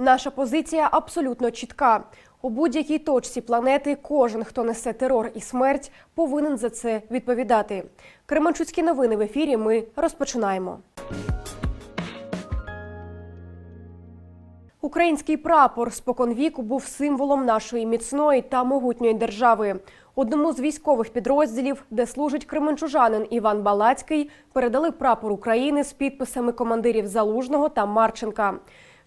Наша позиція абсолютно чітка. У будь-якій точці планети кожен, хто несе терор і смерть, повинен за це відповідати. Кременчуцькі новини в ефірі. Ми розпочинаємо. Український прапор споконвіку був символом нашої міцної та могутньої держави. Одному з військових підрозділів, де служить кременчужанин Іван Балацький, передали прапор України з підписами командирів Залужного та Марченка.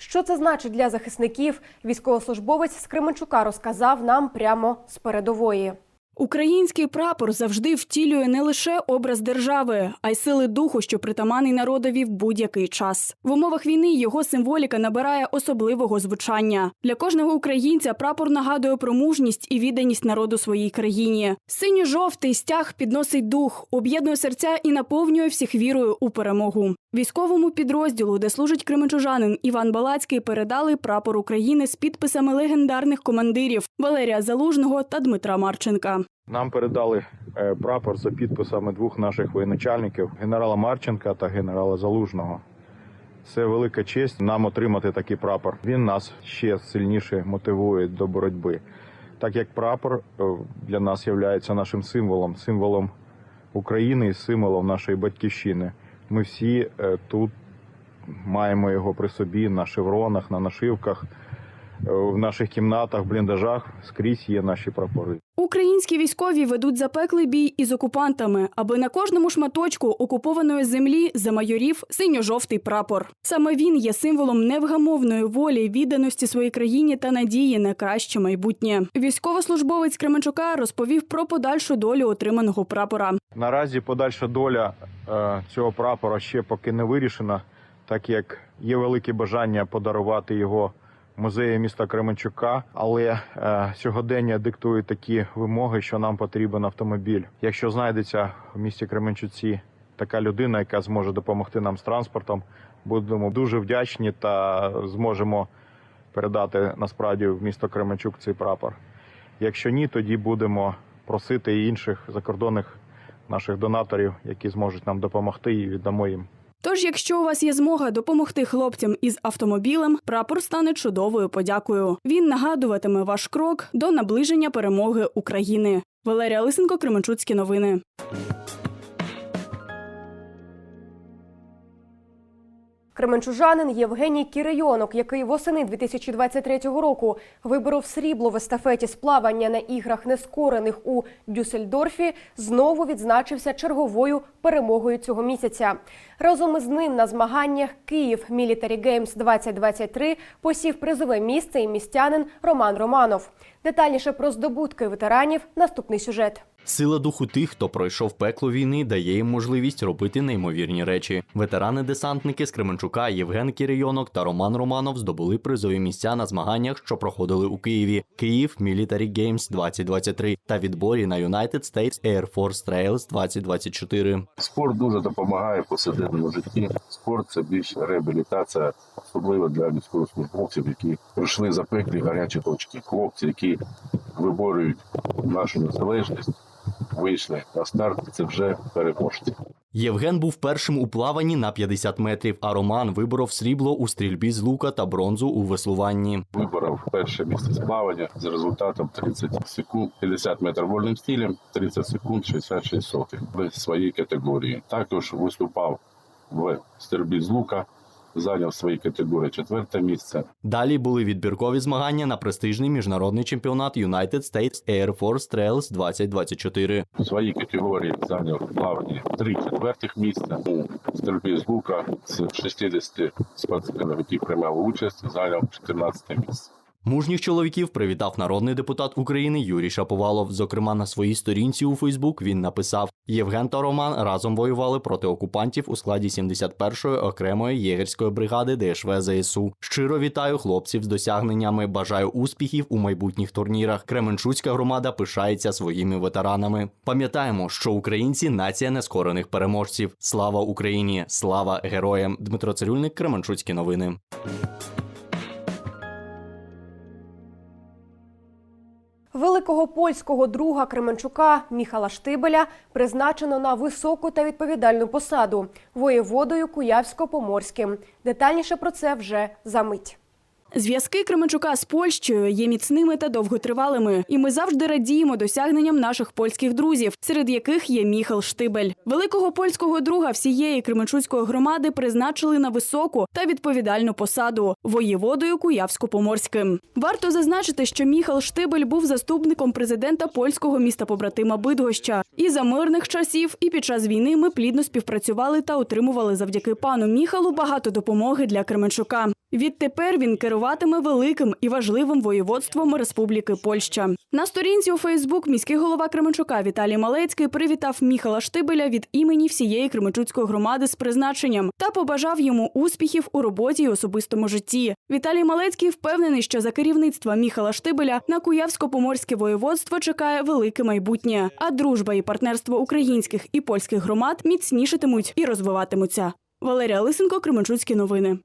Що це значить для захисників? Військовослужбовець з Кременчука розказав нам прямо з передової. Український прапор завжди втілює не лише образ держави, а й сили духу, що притаманний народові в будь-який час. В умовах війни його символіка набирає особливого звучання. Для кожного українця прапор нагадує про мужність і відданість народу своїй країні. Синьо-жовтий стяг підносить дух, об'єднує серця і наповнює всіх вірою у перемогу. Військовому підрозділу, де служить кременчужанин Іван Балацький, передали прапор України з підписами легендарних командирів Валерія Залужного та Дмитра Марченка. Нам передали е, прапор за підписами двох наших воєначальників генерала Марченка та генерала Залужного. Це велика честь нам отримати такий прапор. Він нас ще сильніше мотивує до боротьби, так як прапор е, для нас є нашим символом, символом України і символом нашої батьківщини. Ми всі е, тут маємо його при собі на шевронах, на нашивках, в наших кімнатах, бліндажах скрізь є наші прапори. Українські військові ведуть запеклий бій із окупантами, аби на кожному шматочку окупованої землі замайорів синьо-жовтий прапор. Саме він є символом невгамовної волі, відданості своїй країні та надії на краще майбутнє. Військовослужбовець Кременчука розповів про подальшу долю отриманого прапора. Наразі подальша доля е, цього прапора ще поки не вирішена, так як є велике бажання подарувати його музею міста Кременчука, але е, сьогодення диктує такі вимоги, що нам потрібен автомобіль. Якщо знайдеться в місті Кременчуці така людина, яка зможе допомогти нам з транспортом, будемо дуже вдячні та зможемо передати насправді в місто Кременчук цей прапор. Якщо ні, тоді будемо просити інших закордонних наших донаторів, які зможуть нам допомогти, і віддамо їм. Тож, якщо у вас є змога допомогти хлопцям із автомобілем, прапор стане чудовою подякою. Він нагадуватиме ваш крок до наближення перемоги України. Валерія Лисенко, Кременчуцькі новини. Кременчужанин Євгеній Кирийонок, який восени 2023 року виборов срібло в естафеті з плавання на іграх нескорених у Дюссельдорфі, знову відзначився черговою перемогою цього місяця. Разом із ним на змаганнях Київ Military Games 2023 посів призове місце і містянин Роман Романов. Детальніше про здобутки ветеранів наступний сюжет. Сила духу тих, хто пройшов пекло війни, дає їм можливість робити неймовірні речі. Ветерани-десантники з Кременчука Євген Кірийонок та Роман Романов здобули призові місця на змаганнях, що проходили у Києві. Київ Military Games 2023 та відборі на United States Air Force Trails 2024. Спорт дуже допомагає в повсякденному житті. Спорт це більш реабілітація, особливо для військовослужбовців, які пройшли запеклі гарячі точки. Хлопці, які виборюють нашу незалежність, вийшли на старт. Це вже переможці. Євген був першим у плаванні на 50 метрів, а Роман виборов срібло у стрільбі з лука та бронзу у веслуванні. Виборов перше місце з плавання з результатом 30 секунд, 50 метрів вольним стилем, 30 секунд 66 сотих в своїй категорії. Також виступав в стрільбі з лука, зайняв в своїй категорії четверте місце. Далі були відбіркові змагання на престижний міжнародний чемпіонат United States Air Force Trails 2024. У своїй категорії зайняв в плаванні три четвертих місця. У стрільбі з лука з 60 спортсменів, які приймали участь, зайняв 14 місце. Мужніх чоловіків привітав народний депутат України Юрій Шаповалов. Зокрема, на своїй сторінці у Фейсбук він написав: Євген та Роман разом воювали проти окупантів у складі 71-ї окремої єгерської бригади ДШВ ЗСУ. Щиро вітаю хлопців з досягненнями. Бажаю успіхів у майбутніх турнірах. Кременчуцька громада пишається своїми ветеранами. Пам'ятаємо, що українці нація нескорених переможців. Слава Україні! Слава героям! Дмитро Цирюльник, Кременчуцькі новини. Великого польського друга Кременчука Міхала Штибеля призначено на високу та відповідальну посаду воєводою Куявсько-Поморським. Детальніше про це вже за мить. Зв'язки Кременчука з Польщею є міцними та довготривалими, і ми завжди радіємо досягненням наших польських друзів, серед яких є Міхал Штибель. Великого польського друга всієї Кременчуцької громади призначили на високу та відповідальну посаду воєводою Куявсько-Поморським. Варто зазначити, що Міхал Штибель був заступником президента польського міста побратима Бидгоща. І за мирних часів, і під час війни ми плідно співпрацювали та отримували завдяки пану Міхалу багато допомоги для Кременчука. Відтепер він керуватиме великим і важливим воєводством Республіки Польща. На сторінці у Фейсбук міський голова Кременчука Віталій Малецький привітав Міхала Штибеля від імені всієї Кременчуцької громади з призначенням та побажав йому успіхів у роботі і особистому житті. Віталій Малецький впевнений, що за керівництва Міхала Штибеля на Куявсько-Поморське воєводство чекає велике майбутнє, а дружба і партнерство українських і польських громад міцнішитимуть і розвиватимуться. Валерія Лисенко, Кременчуцькі новини.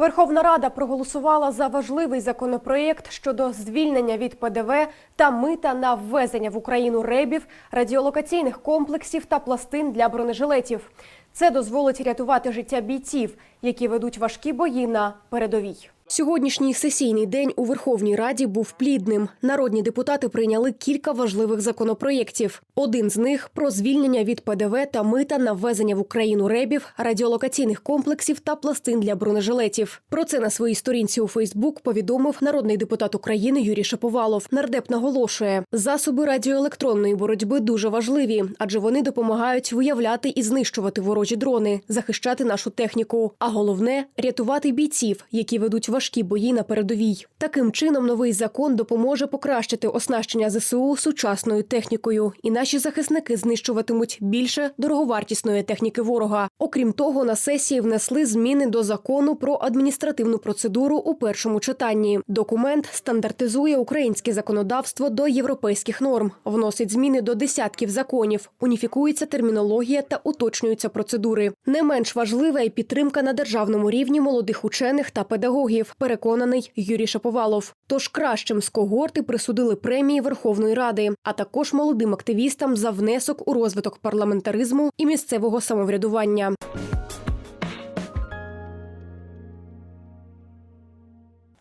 Верховна Рада проголосувала за важливий законопроєкт щодо звільнення від ПДВ та мита на ввезення в Україну ребів, радіолокаційних комплексів та пластин для бронежилетів. Це дозволить рятувати життя бійців, які ведуть важкі бої на передовій. Сьогоднішній сесійний день у Верховній Раді був плідним. Народні депутати прийняли кілька важливих законопроєктів. Один з них про звільнення від ПДВ та мита на ввезення в Україну ребів, радіолокаційних комплексів та пластин для бронежилетів. Про це на своїй сторінці у Фейсбук повідомив народний депутат України Юрій Шаповалов. Нардеп наголошує, засоби радіоелектронної боротьби дуже важливі, адже вони допомагають виявляти і знищувати ворожі дрони, захищати нашу техніку. А головне рятувати бійців, які ведуть важкі бої на передовій. Таким чином, новий закон допоможе покращити оснащення ЗСУ сучасною технікою, і наші захисники знищуватимуть більше дороговартісної техніки ворога. Окрім того, на сесії внесли зміни до закону про адміністративну процедуру у першому читанні. Документ стандартизує українське законодавство до європейських норм, вносить зміни до десятків законів, уніфікується термінологія та уточнюються процедури. Не менш важлива і підтримка на державному рівні молодих учених та педагогів. Переконаний Юрій Шаповалов. Тож кращим з когорти присудили премії Верховної Ради, а також молодим активістам за внесок у розвиток парламентаризму і місцевого самоврядування.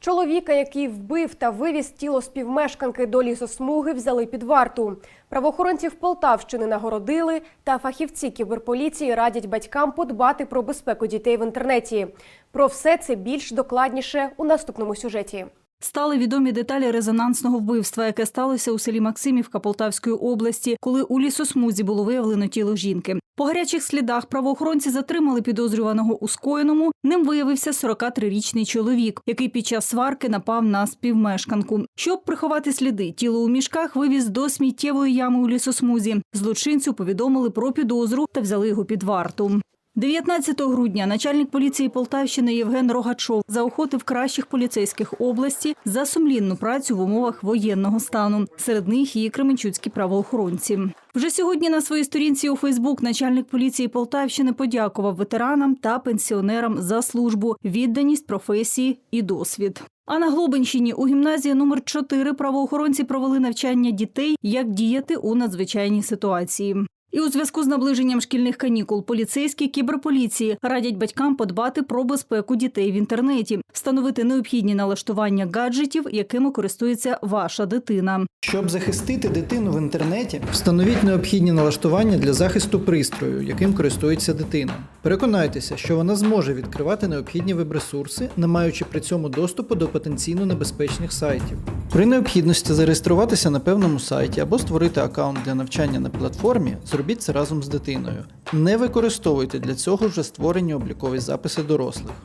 Чоловіка, який вбив та вивіз тіло співмешканки до лісосмуги, взяли під варту. Правоохоронців Полтавщини нагородили, та фахівці кіберполіції радять батькам подбати про безпеку дітей в інтернеті. Про все це більш докладніше у наступному сюжеті. Стали відомі деталі резонансного вбивства, яке сталося у селі Максимівка Полтавської області, коли у лісосмузі було виявлено тіло жінки. По гарячих слідах правоохоронці затримали підозрюваного у скоєному. Ним виявився 43-річний чоловік, який під час сварки напав на співмешканку. Щоб приховати сліди, тіло у мішках вивіз до сміттєвої ями у лісосмузі. Злочинцю повідомили про підозру та взяли його під варту. 19 грудня начальник поліції Полтавщини Євген Рогачов заохотив кращих поліцейських області за сумлінну працю в умовах воєнного стану. Серед них і кременчуцькі правоохоронці. Вже сьогодні на своїй сторінці у Фейсбук начальник поліції Полтавщини подякував ветеранам та пенсіонерам за службу, відданість професії і досвід. А на Глобинщині у гімназії номер 4 правоохоронці провели навчання дітей, як діяти у надзвичайній ситуації. І у зв'язку з наближенням шкільних канікул поліцейські кіберполіції радять батькам подбати про безпеку дітей в інтернеті, встановити необхідні налаштування гаджетів, якими користується ваша дитина. Щоб захистити дитину в інтернеті, встановіть необхідні налаштування для захисту пристрою, яким користується дитина. Переконайтеся, що вона зможе відкривати необхідні веб-ресурси, не маючи при цьому доступу до потенційно небезпечних сайтів. При необхідності зареєструватися на певному сайті або створити аккаунт для навчання на платформі, зробіть це разом з дитиною. Не використовуйте для цього вже створені облікові записи дорослих.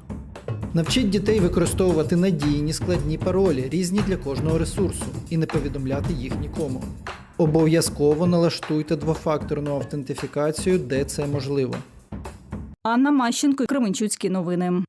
Навчіть дітей використовувати надійні складні паролі, різні для кожного ресурсу, і не повідомляти їх нікому. Обов'язково налаштуйте двофакторну автентифікацію, де це можливо. Анна Мащенко, Кременчуцькі новини.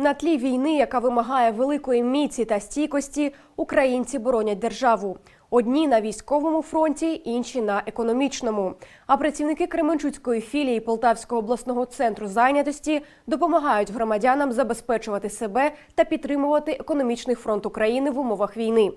На тлі війни, яка вимагає великої міці та стійкості, українці боронять державу. Одні на військовому фронті, інші на економічному. А працівники Кременчуцької філії Полтавського обласного центру зайнятості допомагають громадянам забезпечувати себе та підтримувати економічний фронт України в умовах війни.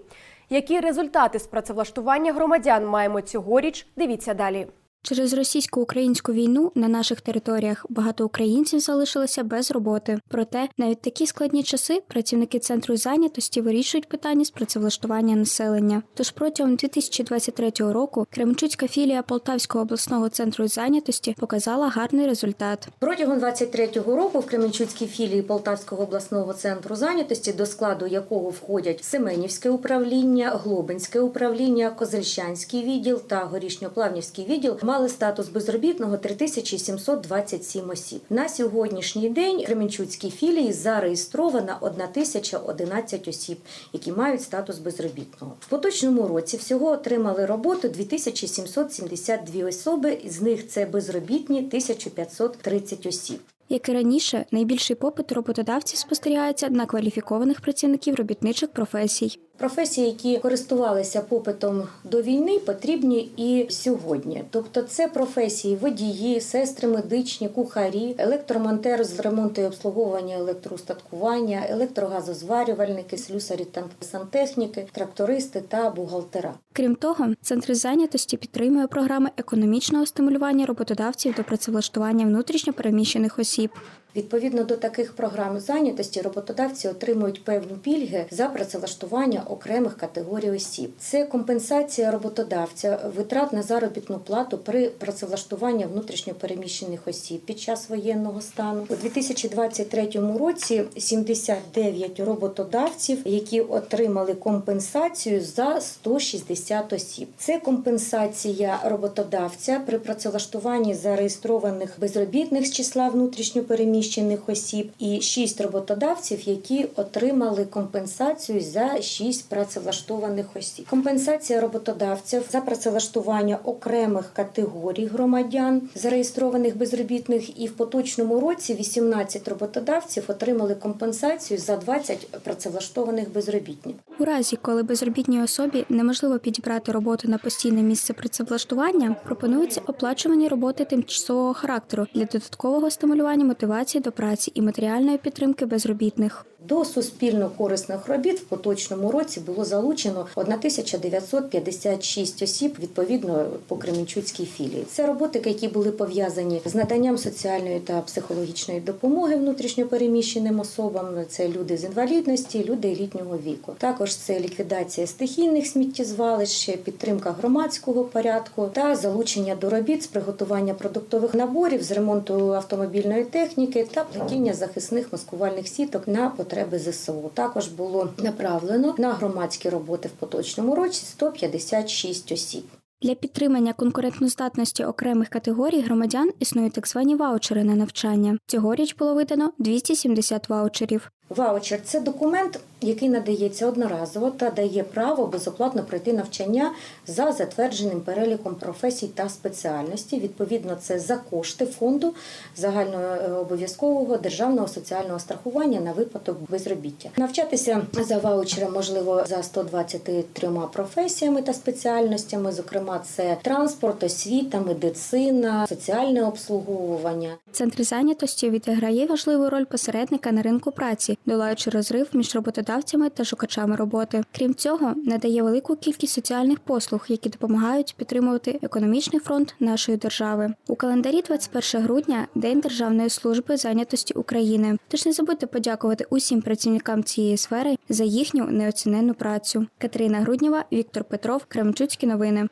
Які результати з працевлаштування громадян маємо цьогоріч? Дивіться далі. Через російсько-українську війну на наших територіях багато українців залишилося без роботи. Проте навіть такі складні часи працівники центру зайнятості вирішують питання з працевлаштування населення. Тож протягом 2023 року Кременчуцька філія Полтавського обласного центру зайнятості показала гарний результат. Протягом 23-го року в Кременчуцькій філії Полтавського обласного центру зайнятості, до складу якого входять Семенівське управління, Глобинське управління, Козельщанський відділ та Горішньоплавнівський відділ, мали статус безробітного 3727 осіб. На сьогоднішній день в Кременчуцькій філії зареєстровано 1011 осіб, які мають статус безробітного. В поточному році всього отримали роботу 2772 особи, з них це безробітні 1530 осіб. Як і раніше, найбільший попит роботодавців спостерігається на кваліфікованих працівників робітничих професій. Професії, які користувалися попитом до війни, потрібні і сьогодні. Тобто, це професії водії, сестри медичні, кухарі, електромонтери з ремонту і обслуговування електроустаткування, електрогазозварювальники, слюсарі та сантехніки, трактористи та бухгалтера. Крім того, центр зайнятості підтримує програми економічного стимулювання роботодавців до працевлаштування внутрішньо переміщених осіб. Відповідно до таких програм зайнятості роботодавці отримують певні пільги за працевлаштування окремих категорій осіб. Це компенсація роботодавця витрат на заробітну плату при працевлаштуванні внутрішньопереміщених осіб під час воєнного стану. У 2023 році 79 роботодавців, які отримали компенсацію за 160 осіб. Це компенсація роботодавця при працевлаштуванні зареєстрованих безробітних з числа внутрішньопереміщених осіб і 6 роботодавців, які отримали компенсацію за 6 працевлаштованих осіб. Компенсація роботодавців за працевлаштування окремих категорій громадян, зареєстрованих безробітних, і в поточному році 18 роботодавців отримали компенсацію за 20 працевлаштованих безробітних. У разі, коли безробітній особі неможливо підібрати роботу на постійне місце працевлаштування, пропонуються оплачувані роботи тимчасового характеру для додаткового стимулювання мотивації до праці і матеріальної підтримки безробітних. До суспільно корисних робіт в поточному році було залучено 1956 осіб відповідно по Кременчуцькій філії. Це роботи, які були пов'язані з наданням соціальної та психологічної допомоги внутрішньопереміщеним особам. Це люди з інвалідності, люди літнього віку. Також це ліквідація стихійних сміттєзвалищ, підтримка громадського порядку та залучення до робіт з приготування продуктових наборів, з ремонту автомобільної техніки та плетіння захисних маскувальних сіток на потреби ЗСУ. Також було направлено на громадські роботи в поточному році 156 осіб. Для підтримання конкурентноздатності окремих категорій громадян існують так звані ваучери на навчання. Цьогоріч було видано 270 ваучерів. Ваучер це документ, який надається одноразово та дає право безоплатно пройти навчання за затвердженим переліком професій та спеціальностей. Відповідно, це за кошти фонду загальнообов'язкового державного соціального страхування на випадок безробіття. Навчатися за ваучером можливо за 123 професіями та спеціальностями. Зокрема, це транспорт, освіта, медицина, соціальне обслуговування. Центр зайнятості відіграє важливу роль посередника на ринку праці, долаючи розрив між роботодавцями та шукачами роботи. Крім цього, надає велику кількість соціальних послуг, які допомагають підтримувати економічний фронт нашої держави. У календарі 21 грудня День Державної служби зайнятості України. Тож не забудьте подякувати усім працівникам цієї сфери за їхню неоціненну працю. Катерина Груднєва, Віктор Петров, Кременчуцькі новини.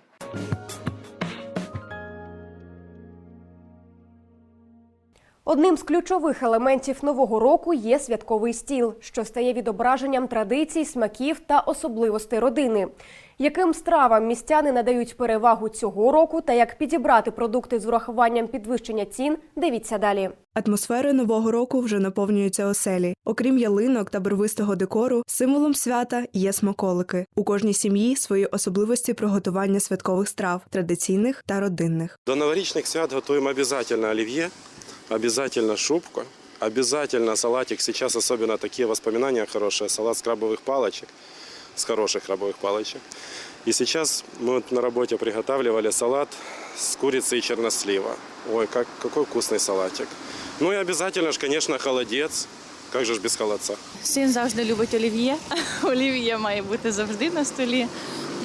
Одним з ключових елементів нового року є святковий стіл, що стає відображенням традицій, смаків та особливостей родини. Яким стравам містяни надають перевагу цього року та як підібрати продукти з урахуванням підвищення цін, дивіться далі. Атмосферою нового року вже наповнюються оселі. Окрім ялинок та барвистого декору, символом свята є смаколики. У кожній сім'ї свої особливості приготування святкових страв, традиційних та родинних. До новорічних свят готуємо обязательно оливье, обязательно шубку, обязательно салатик. Сейчас особенно такие воспоминания хорошие. Салат с крабовых палочек, с хороших крабовых палочек. И сейчас мы вот на работе приготавливали салат с курицей и чернослива. Ой, как, какой вкусный салатик. Ну и обязательно же, конечно, холодец. Как же ж без холодца? Син завжди любить олів'є. Олів'є має бути завжди на столі.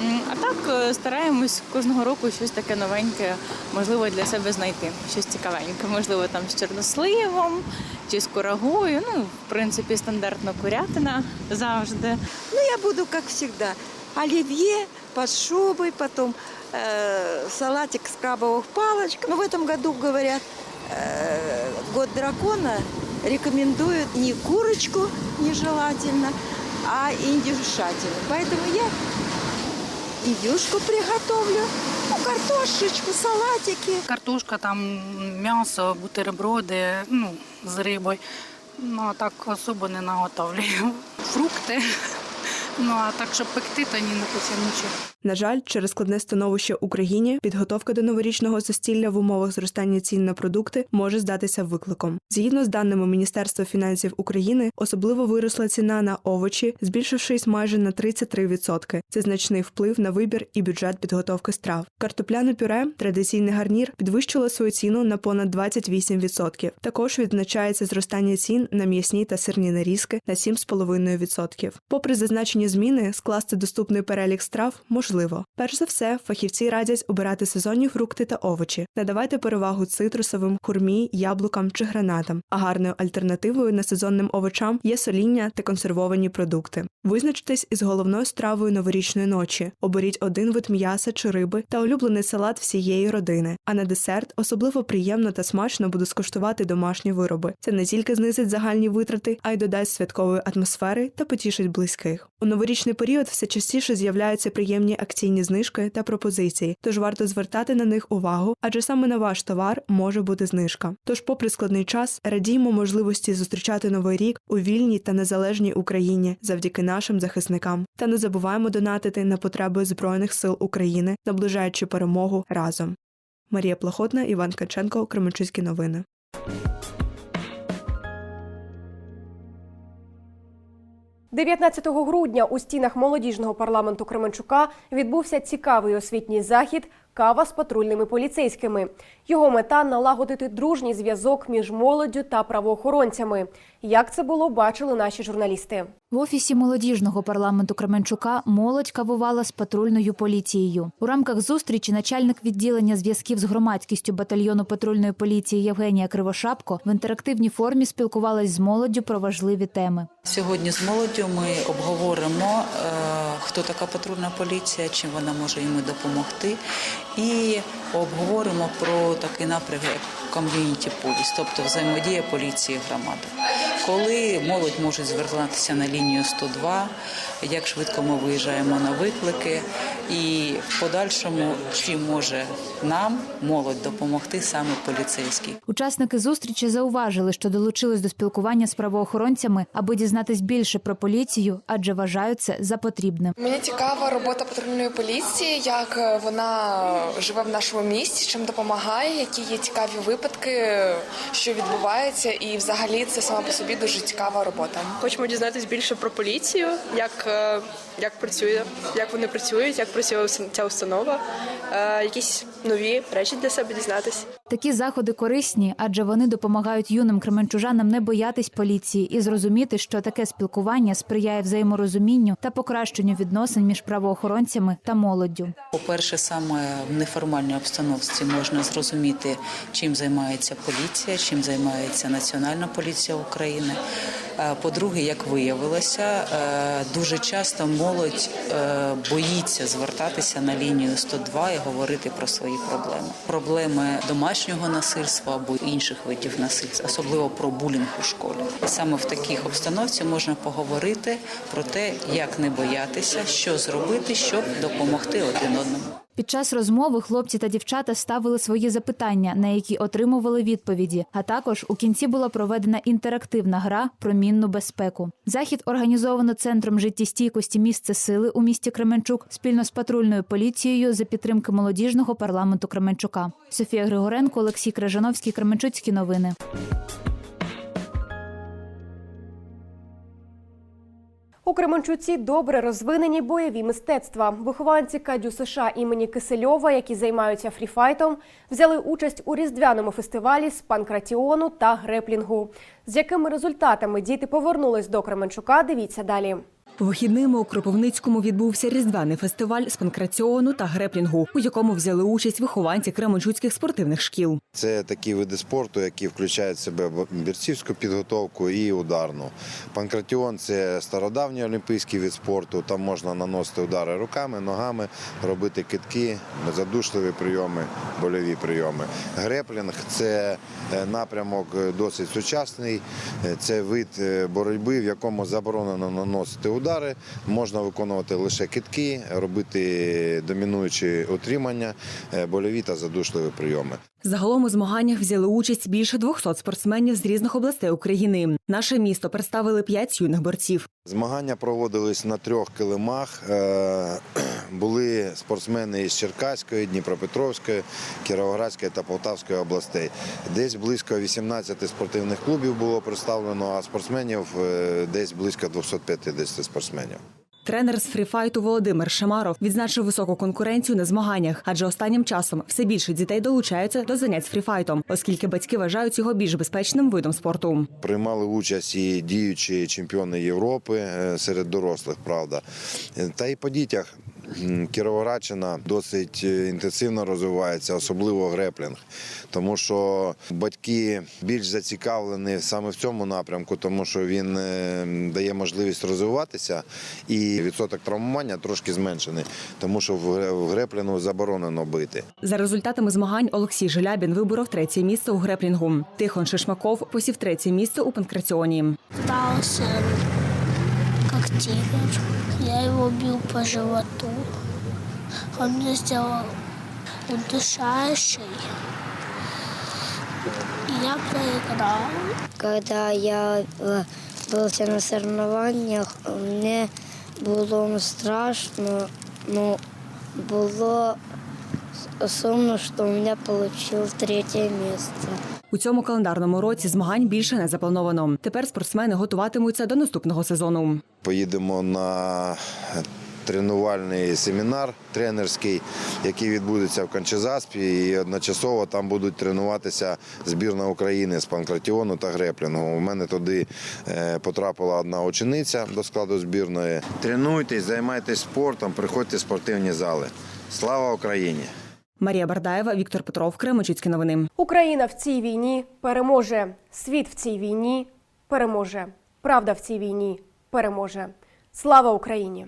М, А так е, стараємось кожного року щось таке новеньке, можливо, для себе знайти. Щось цікавеньке. Можливо, там з чорносливом чи з курагою. Ну, в принципі, стандартно курятина завжди. Ну, я буду, как всегда, оливье под шубой, потом э, салатик с крабовых палочек. Но в этом году, говорят, э, год дракона рекомендуют не курочку нежелательно, а индюшатину. Поэтому я индюшку приготовлю, ну, картошечку, салатики. Картошка, там м'ясо, бутерброди, ну, з рибою. Ну, а так особо не наготовлюю. Фрукти. Ну, а так, щоб пекти, то ні, не потім нічого. На жаль, через складне становище Україні підготовка до новорічного застілля в умовах зростання цін на продукти може здатися викликом. Згідно з даними Міністерства фінансів України, особливо виросла ціна на овочі, збільшившись майже на 33%. Це значний вплив на вибір і бюджет підготовки страв. Картопляне пюре, традиційний гарнір, підвищило свою ціну на понад 28%. Також відзначається зростання цін на м'ясні та сирні нарізки на 7,5%. Попри зазначені зміни, скласти доступний перелік страв можливо. Перш за все, фахівці радять обирати сезонні фрукти та овочі, надавайте перевагу цитрусовим, хурмі, яблукам чи гранатам. А гарною альтернативою несезонним овочам є соління та консервовані продукти. Визначтесь із головною стравою новорічної ночі. Оберіть один вид м'яса чи риби та улюблений салат всієї родини. А на десерт особливо приємно та смачно буде скуштувати домашні вироби. Це не тільки знизить загальні витрати, а й додасть святкової атмосфери та потішить близьких. У новорічний період все частіше з'являються приємні акційні знижки та пропозиції, тож варто звертати на них увагу, адже саме на ваш товар може бути знижка. Тож, попри складний час, радіємо можливості зустрічати новий рік у вільній та незалежній Україні завдяки нашим захисникам. Та не забуваємо донатити на потреби Збройних сил України, наближаючи перемогу разом. Марія Плохотна, Іван Каченко, Кременчуцькі новини. – 19 грудня у стінах молодіжного парламенту Кременчука відбувся цікавий освітній захід «Кава з патрульними поліцейськими». Його мета – налагодити дружній зв'язок між молоддю та правоохоронцями. Як це було, бачили наші журналісти. В офісі молодіжного парламенту Кременчука молодь кавувала з патрульною поліцією. У рамках зустрічі начальник відділення зв'язків з громадськістю батальйону патрульної поліції Євгенія Кривошапко в інтерактивній формі спілкувалась з молоддю про важливі теми. Сьогодні з молоддю ми обговоримо, е, хто така патрульна поліція, чим вона може йому допомогти, і обговоримо про такий напрям, як ком'юніті поліс, тобто взаємодія поліції громади. Коли молодь може звертатися на лінію 102, як швидко ми виїжджаємо на виклики, і в подальшому чим може нам молодь допомогти саме поліцейський. Учасники зустрічі зауважили, що долучились до спілкування з правоохоронцями, аби дізнатись більше про поліцію, адже вважають це за потрібне. Мені цікава робота патрульної поліції, як вона живе в нашому місті, чим допомагає, які є цікаві випадки, що відбувається, і взагалі це сама по собі дуже цікава робота. Хочемо дізнатися більше про поліцію, як, е, як працює, як вони працюють, як працює ця установа, е, якісь нові речі для себе дізнатися. Такі заходи корисні, адже вони допомагають юним кременчужанам не боятись поліції і зрозуміти, що таке спілкування сприяє взаєморозумінню та покращенню відносин між правоохоронцями та молоддю. По-перше, саме в неформальній обстановці можна зрозуміти, чим займається поліція, чим займається Національна поліція України. Е, По-друге, як виявилося, е, дуже часто молодь е, боїться звертатися на лінію 102 і говорити про свої проблеми. Проблеми домашнього насильства або інших видів насильства, особливо про булінг у школі. Саме в таких обстановці можна поговорити про те, як не боятися, що зробити, щоб допомогти один одному. Під час розмови хлопці та дівчата ставили свої запитання, на які отримували відповіді. А також у кінці була проведена інтерактивна гра про мінну безпеку. Захід організовано центром життєстійкості місце сили у місті Кременчук спільно з патрульною поліцією за підтримки молодіжного парламенту Кременчука. Софія Григоренко, Олексій Крижановський, Кременчуцькі новини. У Кременчуці добре розвинені бойові мистецтва. Вихованці Кадю США імені Кисельова, які займаються фріфайтом, взяли участь у різдвяному фестивалі з панкратіону та греплінгу. З якими результатами діти повернулись до Кременчука, дивіться далі. Вихідними у Кропивницькому відбувся різдвяний фестиваль з панкраціону та греплінгу, у якому взяли участь вихованці кременчуцьких спортивних шкіл. Це такі види спорту, які включають в себе борцівську підготовку і ударну. Панкратіон це стародавній олімпійський від спорту. Там можна наносити удари руками, ногами, робити китки, задушливі прийоми, больові прийоми. Греплінг це е, напрямок досить сучасний. Е, Це вид е, боротьби, в якому заборонено наносити удари. Можна виконувати лише китки, робити домінуючі утримання, е, больові та задушливі прийоми. Загалом у змаганнях взяли участь більше 200 спортсменів з різних областей України. Наше місто представили п'ять юних борців. Змагання проводились на трьох килимах. Були спортсмени із Черкаської, Дніпропетровської, Кіровоградської та Полтавської областей. Десь близько 18 спортивних клубів було представлено, а спортсменів е, десь близько 250 спортсменів. Тренер з фріфайту Володимир Шамаров відзначив високу конкуренцію на змаганнях, адже останнім часом все більше дітей долучаються до занять з фріфайтом, оскільки батьки вважають його більш безпечним видом спорту. Приймали участь і діючі чемпіони Європи е, серед дорослих, правда. Е, Та й по дітях. Кіровоградщина досить е, інтенсивно розвивається, особливо греплінг, тому що батьки більш зацікавлені саме в цьому напрямку, тому що він е, дає можливість розвиватися, і відсоток травмування трошки зменшений, тому що в греплінгу заборонено бити. За результатами змагань Олексій Желябін виборов третє місце у греплінгу. Тихон Шишмаков посів третє місце у панкраціоні Пытался как тигр. Я его бил по животу. Он мне сделал удушающий. И я проиграл. Когда я э, был на соревнованиях, мне было страшно, но было сумно, что у меня получил третье место. У цьому календарному році змагань більше не заплановано. Тепер спортсмени готуватимуться до наступного сезону. Поїдемо на тренувальний семінар тренерський, який відбудеться в Кончезаспі, і одночасово там будуть тренуватися збірна України з панкратіону та греплінгу. У мене туди е, потрапила одна учениця до складу збірної. Тренуйтесь, займайтесь спортом, приходьте в спортивні зали. Слава Україні! Марія Бардаєва, Віктор Петров, Кременчуцькі новини. Україна в цій війні переможе. Світ в цій війні переможе. Правда в цій війні переможе. Слава Україні!